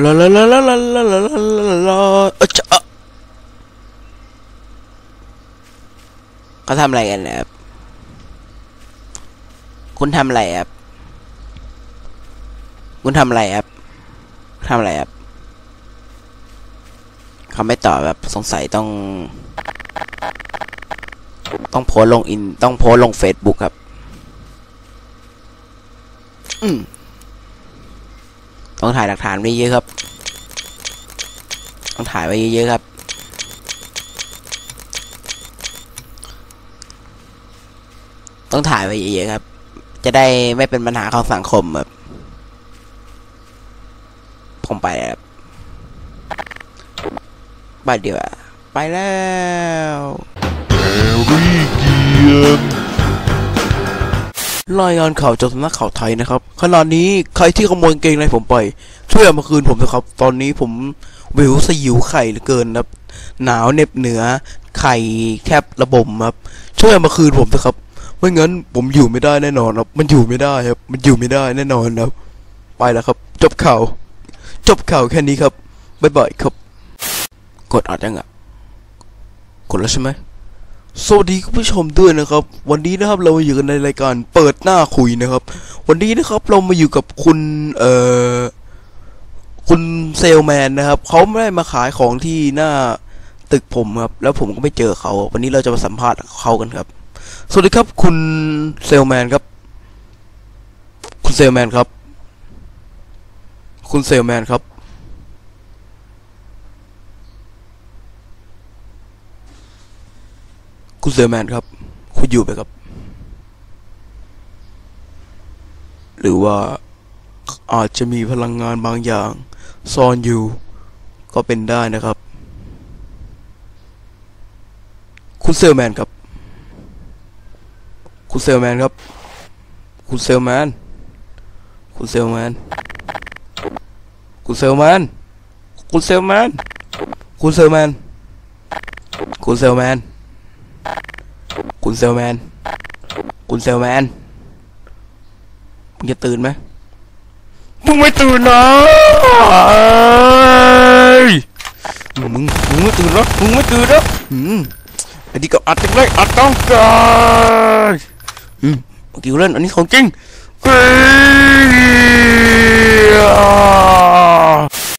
ลาลาลาลาลาลาลาลาลาลาเอ้ยจะเขาทำอะไรกันนะครับ คุณทำอะไรครับ คุณทำอะไรครับทำอะไรครับ เขาไม่ตอบแบบสงสัยต้อง ต้องโพสลงอิน ต้องโพสลงเฟซบุ๊กครับ อืม ต้องถ่ายหลักฐานไว้เยอะครับ ต้องถ่ายไว้เยอะๆครับต้องถ่ายไว้เยอะๆครับ จะได้ไม่เป็นปัญหาของสังคมแบบผมไปแล้วครับไปเดียวาไปแล้ว รายงานข่าวจากสำนักข่าวไทยนะครับขณะนี้ใครที่ขโมยเกงในผมไป ช่วยเอามาคืนผมนะครับ ตอนนี้ผมวิวสยิวไข่เหลือเกินครับ หนาวเหน็บเหนือ ไข่แคบระบมครับ ช่วยเอามาคืนผมนะครับไม่งั้นผมอยู่ไม่ได้แน่นอนครับ มันอยู่ไม่ได้ครับ มันอยู่ไม่ได้แน่นอนครับ ไปแล้วครับ จบข่าว จบข่าวแค่นี้ครับบ๊ายบายครับ กดอัดยังอะกดแล้วใช่ไหม สวัสดีคุณผู้ชมด้วยนะครับ วันนี้นะครับเรามาอยู่กันในรายการเปิดหน้าคุยนะครับ วันนี้นะครับเรามาอยู่กับคุณเอ่อคุณเซลแมนนะครับเขาไม่ได้มาขายของที่หน้าตึกผมครับ แล้วผมก็ไม่เจอเขา วันนี้เราจะมาสัมภาษณ์เขากันครับ สวัสดีครับ คุณเซลแมนครับ คุณเซลแมนครับ คุณเซลแมนครับ คุณเซลแมนครับคุณอยู่ไหมครับ หรือว่าอาจจะมีพลังงานบางอย่าง ซ่อนอยู่ ก็เป็นได้นะครับ คุณเซลแมนครับ คุณเซลแมนครับ คุณเซลแมน คุณเซลแมน คุณเซลแมน คุณเซลแมน คุณเซลแมน คุณเซลแมน คุณเซลแมน คุณเซลแมน มึงจะตื่นไหมมึงไม่ตื่นนะมึงมึงไม่ตื่นแล้วมึงไม่ตื่นแล้วอืมอ้นี่ก็อัดจังเลยอัดต้องการอืมกิวเล่นอันนี้ของจริงเฮ้ย